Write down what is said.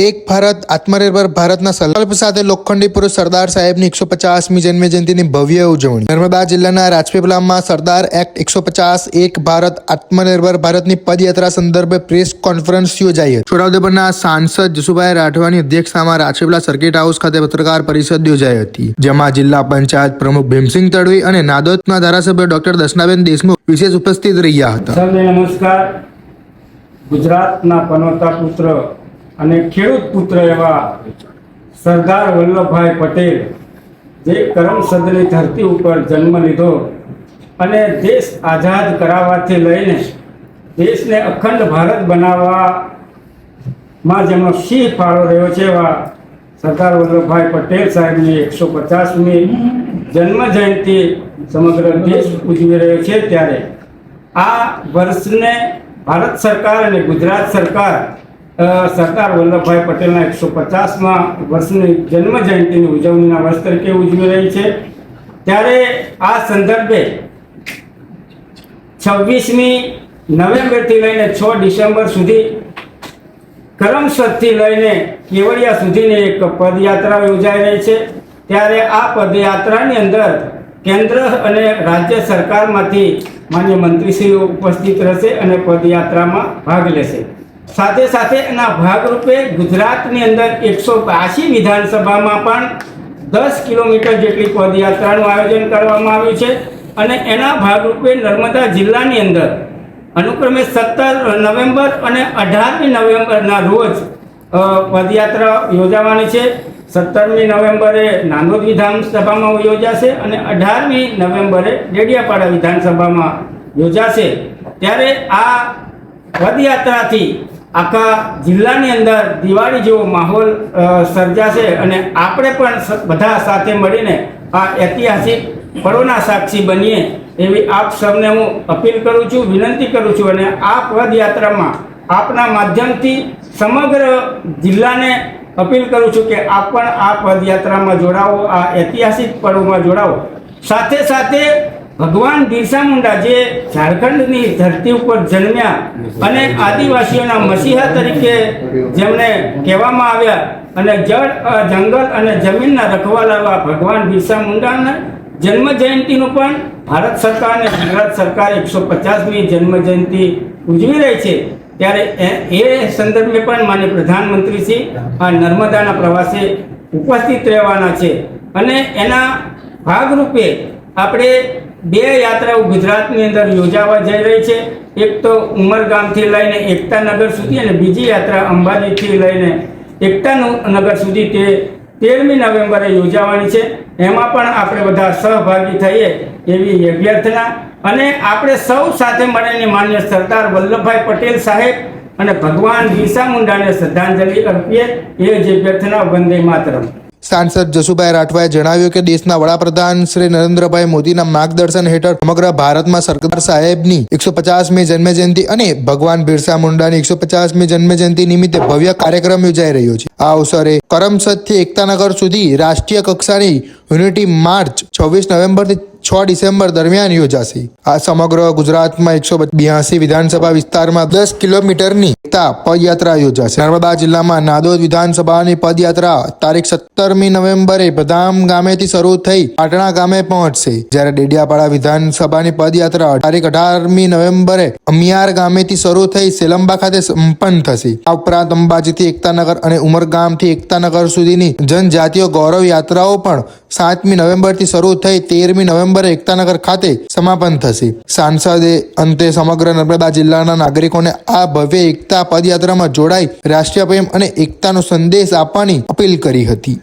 એક ભારત, આત્મનિર્ભર ભારતના સંકલ્પ સાથે લોખંડી પુરુષ સરદાર સાહેબની એકસો પચાસમી જન્મ ભવ્ય ઉજવણી. નર્મદા જિલ્લાના રાજપીપળામાં સરદાર એક્ટ એકસો પચાસ, એક ભારત, આત્મનિર્ભર ભારતની પદયાત્રા સંદર્ભે પ્રેસ કોન્ફરન્સ યોજાઈ હતી. છોટાઉદેપુરના સાંસદ જસુભાઈ રાઠવાની અધ્યક્ષતામાં રાજપીપળા સર્કિટ હાઉસ ખાતે પત્રકાર પરિષદ યોજાઈ હતી, જેમાં જિલ્લા પંચાયત પ્રમુખ ભીમસિંહ તડવી અને નાદોદના ધારાસભ્ય ડોક્ટર દર્શનાબેન દેશમુખ વિશેષ ઉપસ્થિત રહ્યા હતા. નમસ્કાર. ગુજરાતના પનોતા પુત્ર અને ખેડૂત પુત્ર એવા સરદાર વલ્લભભાઈ પટેલ, જે કરમસદની ધરતી ઉપર જન્મ લીધો અને દેશ આઝાદ કરાવવાથી લઈને દેશને અખંડ ભારત બનાવવામાં જેમનો સિંહ ફાળો રહ્યો છે એવા સરદાર વલ્લભભાઈ પટેલ સાહેબની એકસો પચાસમી જન્મ જયંતિ સમગ્ર દેશ ઉજવી રહ્યો છે ત્યારે. આ વર્ષને ભારત સરકાર અને ગુજરાત સરકાર સરદાર વલ્લભભાઈ પટેલના એકસો પચાસમાં વર્ષની જન્મ જયંતિની ઉજવણીના વર્ષ તરીકે ઉજવી રહી છે. ત્યારે આ સંદર્ભે છવ્વીસમી નવેમ્બરથી લઈને છ ડિસેમ્બર સુધી કરમસદથી લઈને કેવડિયા સુધીની એક પદયાત્રા યોજાઈ રહી છે. ત્યારે આ પદયાત્રાની અંદર કેન્દ્ર અને રાજ્ય સરકારમાંથી માન્ય મંત્રીશ્રીઓ ઉપસ્થિત રહેશે અને પદયાત્રામાં ભાગ લેશે. સાથે સાથે એના ભાગરૂપે ગુજરાતની અંદર એકસો બાસી વિધાનસભામાં પણ દસ કિલોમીટર જેટલી પદયાત્રાનું આયોજન કરવામાં આવ્યું છે અને એના ભાગરૂપે નર્મદા જિલ્લાની અંદર અનુક્રમે સત્તર નવેમ્બર અને અઢારમી નવેમ્બરના રોજ પદયાત્રા યોજાવાની છે. સત્તરમી નવેમ્બરે નાંદોદ વિધાનસભામાં યોજાશે અને અઢારમી નવેમ્બરે ડેડિયાપાડા વિધાનસભામાં યોજાશે. ત્યારે આ પદયાત્રાથી આખા જિલ્લાની અંદર દિવાળી જેવો માહોલ સર્જાશે અને આપણે પણ બધા સાથે મળીને આ ઐતિહાસિક પળોના સાક્ષી બનીએ એવી આપ સૌને હું અપીલ કરું છું, વિનંતી કરું છું અને આ પદયાત્રામાં આપના માધ્યમથી સમગ્ર જિલ્લાને અપીલ કરું છું કે આપ પણ આ પદયાત્રામાં જોડાવો, આ ઐતિહાસિક પળોમાં જોડાવો. સાથે સાથે ભગવાન બિરસા મુંડા જે ઝારખંડની ધરતી ઉપર જન્મ્યા અને આદિવાસીઓના મસીહા તરીકે જેમને કહેવામાં આવ્યા અને જળ જંગલ અને જમીનના રખવાલાવા ભગવાન બિરસા મુંડાના જન્મ જયંતિનું પણ ભારત સરકાર અને ગુજરાત સરકાર એકસો પચાસમી જન્મ જયંતિ ઉજવી રહી છે. ત્યારે એ- સંદર્ભે પણ માન્ય પ્રધાનમંત્રી શ્રી આ નર્મદાના પ્રવાસે ઉપસ્થિત રહેવાના છે. અને એના ભાગરૂપે આપણે બે યાત્રાઓ ગુજરાતની અંદર યોજાવા જઈ રહી છે. એક તો ઉમરગામથી લઈને એકતાનગર સુધી અને બીજી યાત્રા અંબાજીથી લઈને એકતાનગર સુધી તે તેરમી નવેમ્બરે યોજાવાની છે. એમાં પણ આપણે બધા સહભાગી થઈએ એવી અભ્યર્થના. અને આપણે સૌ સાથે મળીને માન્ય સરદાર વલ્લભભાઈ પટેલ સાહેબ અને ભગવાન બિરસા મુંડાને શ્રદ્ધાંજલિ અર્પીએ. એ જ અભ્યર્થના વંદે માતરમ. સાંસદ જસુભાઈ રાઠવાએ જણાવ્યું કે દેશના વડાપ્રધાન શ્રી નરેન્દ્રભાઈ મોદીના માર્ગદર્શન હેઠળ સમગ્ર ભારતમાં સરદાર સાહેબની એકસો પચાસમી જન્મજયંતિ અને ભગવાન બિરસા મુંડાની એકસો પચાસમી જન્મજયંતિ નિમિત્તે ભવ્ય કાર્યક્રમ યોજાઈ રહ્યો છે. આ અવસરે કરમસદથી એકતાનગર સુધી રાષ્ટ્રીય કક્ષાની યુનિટી માર્ચ છવ્વીસ નવેમ્બરથી છ ડિસેમ્બર દરમિયાન યોજાશે. આ સમગ્ર ગુજરાતમાં એકસો બ્યાસી વિધાનસભા વિસ્તારમાં દસ કિલોમીટરની એકતા પદયાત્રા યોજાશે. નર્મદા જિલ્લામાં નાદોદ વિધાનસભાની પદયાત્રા તારીખ સત્તરમી નવેમ્બરે બદામ ગામેથી શરૂ થઈ પાટણા ગામે પહોંચશે. જ્યારે ડેડિયાપાડા વિધાનસભાની પદયાત્રા તારીખ અઢારમી નવેમ્બરે અમિયાર ગામેથી શરૂ થઈ સેલંબા ખાતે સંપન્ન થશે. આ ઉપરાંત અંબાજીથી એકતાનગર અને ઉમરગામથી એકતાનગર સુધીની જનજાતીય ગૌરવ યાત્રાઓ પણ સાતમી નવેમ્બરથી શરૂ થઈ તેરમી નવેમ્બરે એકતાનગર ખાતે સમાપન થશે. સાંસદે અંતે સમગ્ર નર્મદા જિલ્લાના નાગરિકોને આ ભવ્ય એકતા પદયાત્રામાં જોડાઈ રાષ્ટ્રીય પ્રેમ અને એકતાનો સંદેશ આપવાની અપીલ કરી હતી.